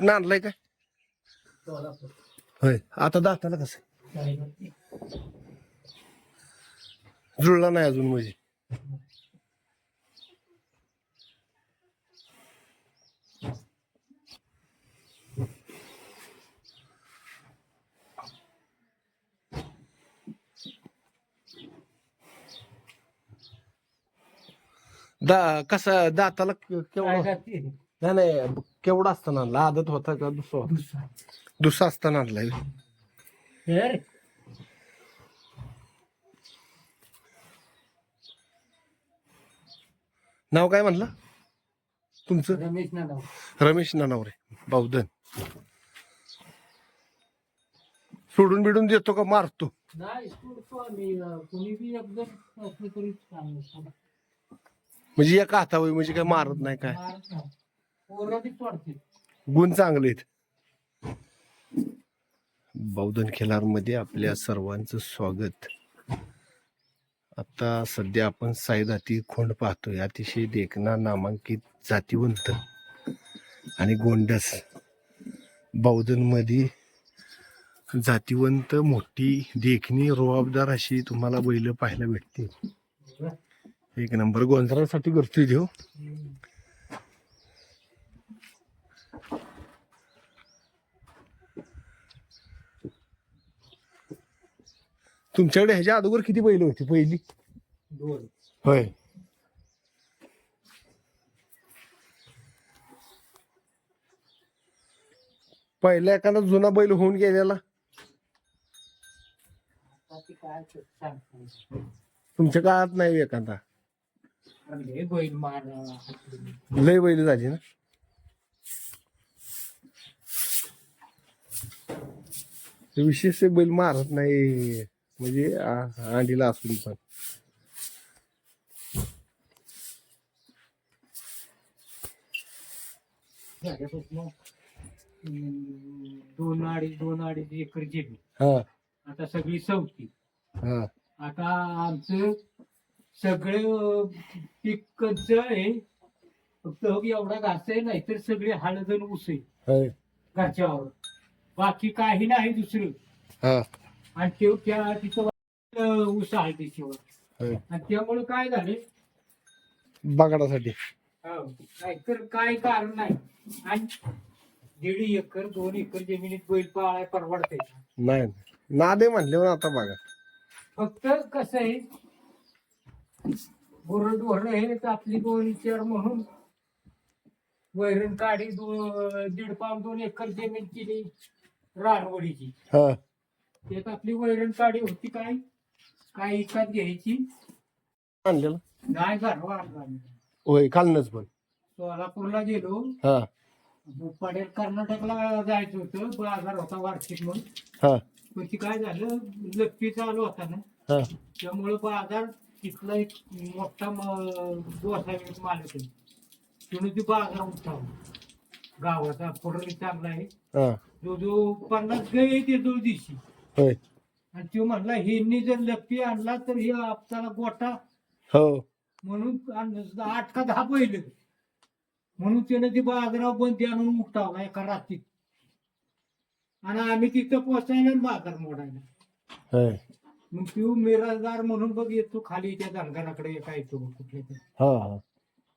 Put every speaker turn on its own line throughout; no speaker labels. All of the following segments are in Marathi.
कुठनं काय? होय. आता दाताला कसं? जुळला नाही अजून म्हणजे. दा कसा दाताला केवढं? केवढा नाही नाही केवढा असताना आणला आदत होता का दुसरा दुसरा. असताना आणलाय नाव काय म्हणलं? तुमचं?
रमेश ना
रमेश नानावरे. बावधन सोडून बिडून देतो का मारतो?
नाही सोडतो आम्ही. अं, कोणी बी एकदम असलं तरी चांगलं
म्हणजे एका हातावर म्हणजे काय मारत नाही काय?
मारत नाही.
गुण चांगले आहेत. बौद्धन खेळांमध्ये आपल्या सर्वांचं स्वागत. आता सध्या आपण साईदाती खोंड पाहतोय. अतिशय देखना नामांकित जातीवंत आणि गोंडस. बौद्धनमध्ये जातीवंत मोठी देखणी रोबाबदार अशी तुम्हाला बैल पाहायला भेटते एक नंबर गोंधळासाठी करतोय हो. देऊ तुमच्याकडे ह्याच्या अगोदर किती बैल होती पहिली?
दोन.
होय. पहिला एखादा जुना बैल होऊन गेलेला. तुमच्या काळात नाही एखादा?
लय बैल
झाली ना? विशेष बैल मारत नाही. म्हणजे अंडीला असून पण.
दोन अडीच दोन अडीच एकर
हा.
आता सगळी सवती.
हा.
आता आमचं सगळं पीक कच्च आहे. फक्त हो एवढा घास आहे नाही तर सगळे हळदन ऊस आहे. घरच्यावर. बाकी काही नाही दुसरं. आणि ते त्या तिथं ऊस आहे त्याच्यावर
होय.
आणि त्यामुळे काय झाले?
बगाडासाठी.
नाहीतर काय कारण नाही. आणि दीड एकर दोन एकर जमिनीत बैल पाळाय परवडते
नाही नादे म्हणले आता बघा
फक्त कसं आहे बोरड वरण हे तर आपली दोन चार म्हणून. वैरण काढी दो- दीड पाऊन दोन एकर जमीन केली रानवडीची.
हा.
त्यात आपली वैरण काढी होती काय? काय इकत घ्यायची?
आणलेला.
नाही आणला आम्ही.
होय खालनच पण.
सोलापूरला गेलो.
हा.
पडेल कर्नाटकला जायचं होतं बाजार होता वार्षिक म्हणून.
हा.
पण ती काय झालं लक्की चालू होता ना.
हा.
त्यामुळं बाजार तिथला एक मोठा डोसा मालक आहे. त्याने ती बाजार उठावला. गावाचा पुढे चांगला आहे.
हा.
जो जो पन्नास गाई ते जो दिवशी.
होय.
आणि तो म्हणला ह्यांनी जर लप्पी आणला तर हे आपल्याला गोटा
हो.
म्हणून आण- आठ का दहा बैल म्हणून त्याने ती बाजारावर बंदी आणून उठावला एका रात्रीत आणि आम्ही तिथं पोचायला आणि बाजार मोडायला.
होय.
मग तू मिराजदार म्हणून बघ येतो खाली त्या धनगराकडे काय येतो बघ कुठल्या तरी.
हा हा.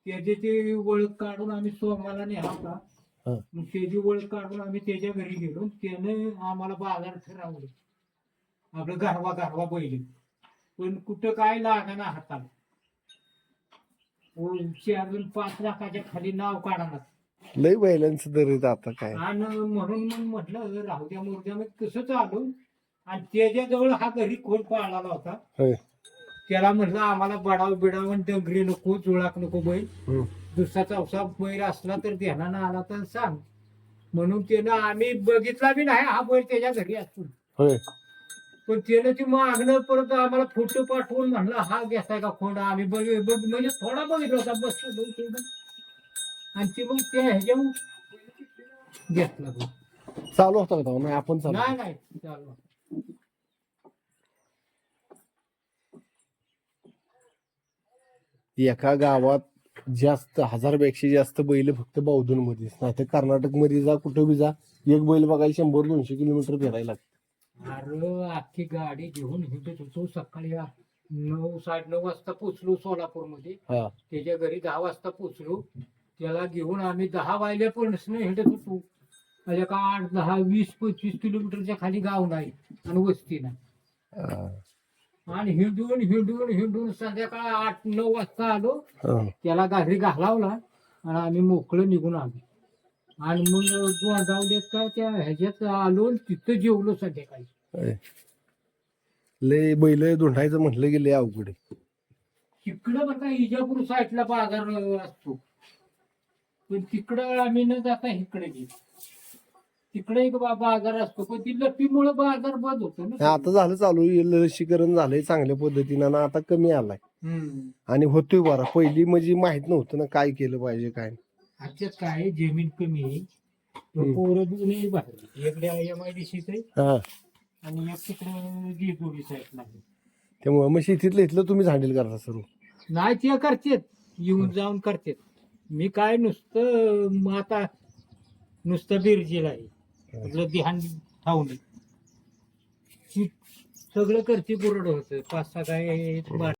त्याची ती ओळख काढून आम्ही सोमाला होता
हा.
मग त्याची ओळख काढून आम्ही त्याच्या घरी गेलो. त्याने आम्हाला बाजार फिरवले आपलं गारवा गारवा बैल. पण कुठं काय लागाना हाताला. ओळखी अजून पाच लाखाच्या खाली नाव काढणार
लय बैलांचं दर आता काय.
आणि म्हणून मग म्हटलं राहू द्या मुर्द्या मग कसं चालू आणि त्याच्याजवळ हा घरी खोल पाळला होता?
होय.
त्याला म्हटलं आम्हाला बडाव बिडाव आणि डंगरी नको जुळाक नको बैल.
हम्म.
दुसरा चौसा बैल असला तर ध्यानानं आला तर सांग. म्हणून त्यानं आम्ही बघितला बी नाही हा बैल त्याच्या घरी
होय.
पण त्यानं ती मागणं परत आम्हाला फोटो पाठवून म्हणलं हा घेताय का खोंडा आम्ही बघ म्हणजे थोडा बघितला होता बस. आणि ती मग त्या ह्याच्यावर घेतला.
चालू होता का? नाही आपण चालू
नाही नाही चालू
एका गावात जास्त हजारपेक्षा जास्त बैल फक्त बावधून मध्येच नाही तर कर्नाटकमध्ये जा कुठं बी जा एक बैल बघायला शंभर दोनशे किलोमीटर फिरायला लागतं
अरे अख्खी गाडी घेऊन हिंडत होतो. सकाळी आ- नऊ साडेनऊ वाजता पोचलो सोलापूरमध्ये.
हा.
त्याच्या घरी दहा वाजता पोचलो त्याला घेऊन आम्ही दहा वाजल्यापर्यंत हिंडत होतो. म्हणजे का आठ दहा वीस पंचवीस किलोमीटरच्या खाली गाव नाही आणि वस्ती नाही.
हा.
आणि हिंडून हिंडून हिंडून संध्याकाळ आठ नऊ वाजता आलो.
हा.
त्याला घरी घालावला आणि आम्ही मोकळं निघून आलो. आणि मग गोंदावल्यात का त्या ह्याच्यात आलो आणि तिथं जेवलो संध्याकाळी.
लय बैल धुंडायचं म्हटलं की लय अवघड आहे.
तिकडं बरं का इजापूर साईडला बाजार असतो. पण तिकडं आम्ही न जाता इकडे गेलो. तिकडे एक बा- बाजार असतो पण ती लपीमुळे बाजार बंद होतो ना.
आता झालं चालू. लसीकरण झालंय चांगल्या पद्धतीनं आणि आता कमी आलाय.
हम्म.
आणि होतोय बरा. पहिली म्हणजे माहीत नव्हतं ना काय केलं पाहिजे काय नाही.
आमच्यात काय जमीन कमी आहे. पोरं दोन्ही बाहेर इकडे एम आय डी आहे
हा.
आणि एक तिकडे जेजुरी साईडला आहे
त्यामुळे मग शेतीतलं इथलं तुम्ही हँडल करता सर्व.
नाही ते करतेत. येऊन जाऊन करतेत. मी काय नुसतं म आता नुसतं बिरजीला आहे. आपलं ध्यान ठाऊन सगळं करते बुरड होतं पाच सहा काय